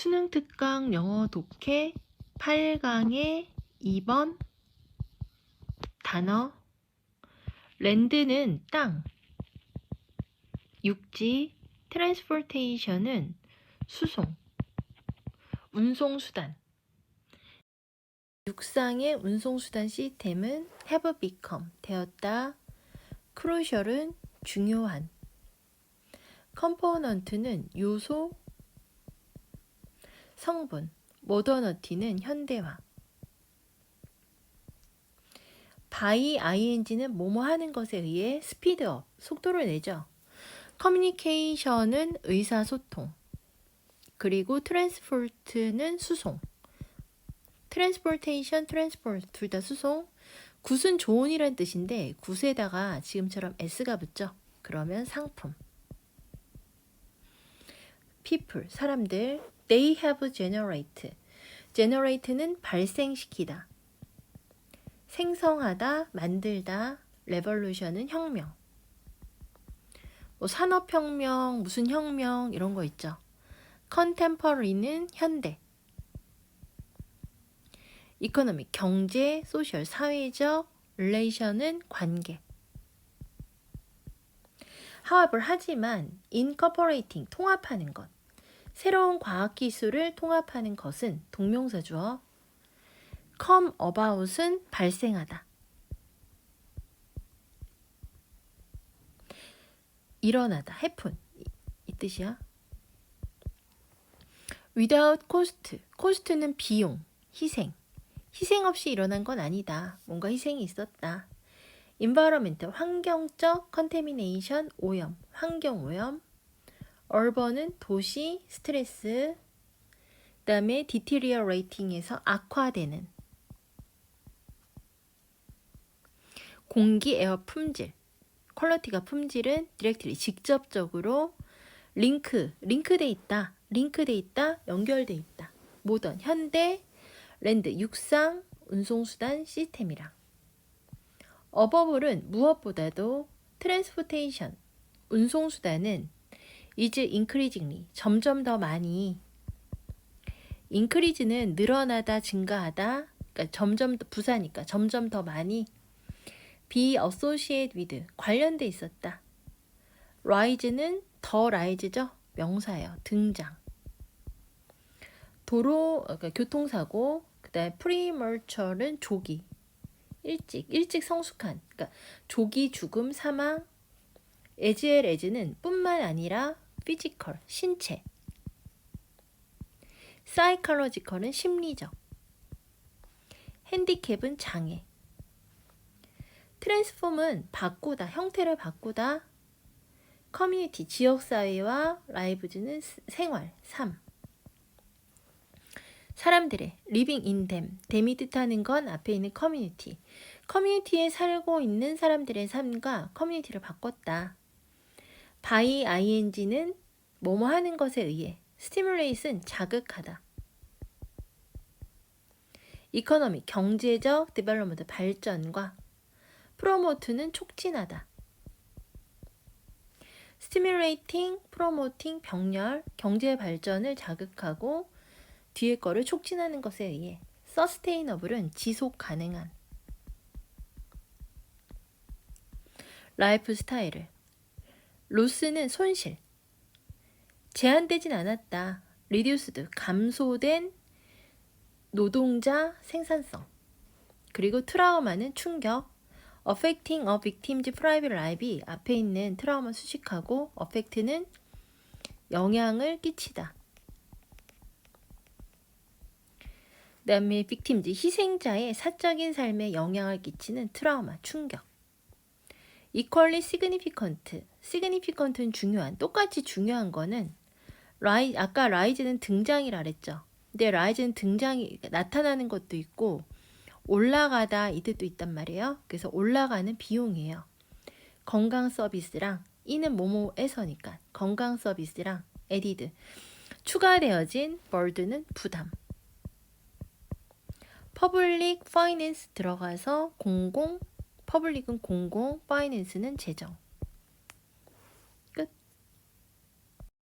수능 특강 영어 독해 8강의 2번 단어. 랜드는 땅. 육지 트랜스포테이션은 수송. 운송수단. 육상의 운송수단 시스템은 have become 되었다. 크루셜은 중요한. 컴포넌트는 요소 성분 모더너티는 현대화 바이 ing는 뭐뭐 하는 것에 의해 스피드업 속도를 내죠. 커뮤니케이션은 의사소통 그리고 트랜스포트는 수송 트랜스포테이션 트랜스포트 둘 다 수송 굿은 좋은이란 뜻인데 굿에다가 지금처럼 s가 붙죠. 그러면 상품 people 사람들 they have generate generate는 발생시키다 생성하다 만들다 revolution은 혁명 뭐 산업혁명 무슨 혁명 이런 거 있죠 contemporary는 현대 economic 경제 소셜 사회적 relation은 관계 however 하지만 incorporating 통합하는 것 새로운 과학 기술을 통합하는 것은 동명사 주어 come about은 발생하다. 일어나다, happen 이, 이 뜻이야. without cost, cost는 비용, 희생. 희생 없이 일어난 건 아니다. 뭔가 희생이 있었다. environment, 환경적 contamination, 오염, 환경 오염. Urban은 도시, 스트레스. 그다음에 deteriorating에서 악화되는. 공기 에어 품질. 퀄러티가 품질은 디렉트리 직접적으로 링크 링크돼 있다 링크돼 있다 연결돼 있다. 모던 현대 랜드 육상 운송수단 시스템이랑. 어버블은 무엇보다도 트랜스포테이션 운송수단은 is increasingly 점점 더 많이 increase는 늘어나다 증가하다 그러니까 점점 더 부사니까 점점 더 많이 be associated with 관련돼 있었다. rise는 더 rise죠. 명사예요. 등장. 도로 그러니까 교통사고 그다음에 prematur은 조기. 일찍 일찍 성숙한. 그러니까 조기 죽음 사망. well as는 뿐만 아니라 physical 신체. psychological은 심리적. 핸디캡은 장애. 트랜스폼은 바꾸다, 형태를 바꾸다. 커뮤니티, 지역사회와 라이브즈는 생활, 삶. 사람들의 in them, 댐이 뜻하는 건 앞에 있는 커뮤니티. 커뮤니티에 살고 있는 사람들의 삶과 커뮤니티를 바꿨다. By ing는 뭐뭐 하는 것에 의해 stimulate은 자극하다. 이코노미 경제적 디벨로먼트 발전과 프로모트는 촉진하다. 스티뮬레이팅, 프로모팅, 병렬, 경제 발전을 자극하고 뒤에 거를 촉진하는 것에 의해 서스테이너블은 지속 가능한 라이프 스타일을 로스는 손실 제한되진 않았다. 리듀스드 감소된 노동자 생산성 그리고 트라우마는 충격 affecting a victim's private life 앞에 있는 트라우마 수식하고 affect는 영향을 끼치다. 그 다음에 victims 희생자의 사적인 삶에 영향을 끼치는 트라우마 충격. equally significant significant는 중요한 똑같이 중요한 거는 라이 아까 rise는 등장이라 그랬죠. 근데 rise는 등장이 나타나는 것도 있고 올라가다 이 뜻도 있단 말이에요. 그래서 올라가는 비용이에요. 건강 서비스랑 이는 뭐뭐에서니까 건강 서비스랑 에디드 추가되어진 벌드는 부담. 퍼블릭 파이낸스 들어가서 공공 퍼블릭은 공공 파이낸스는 재정.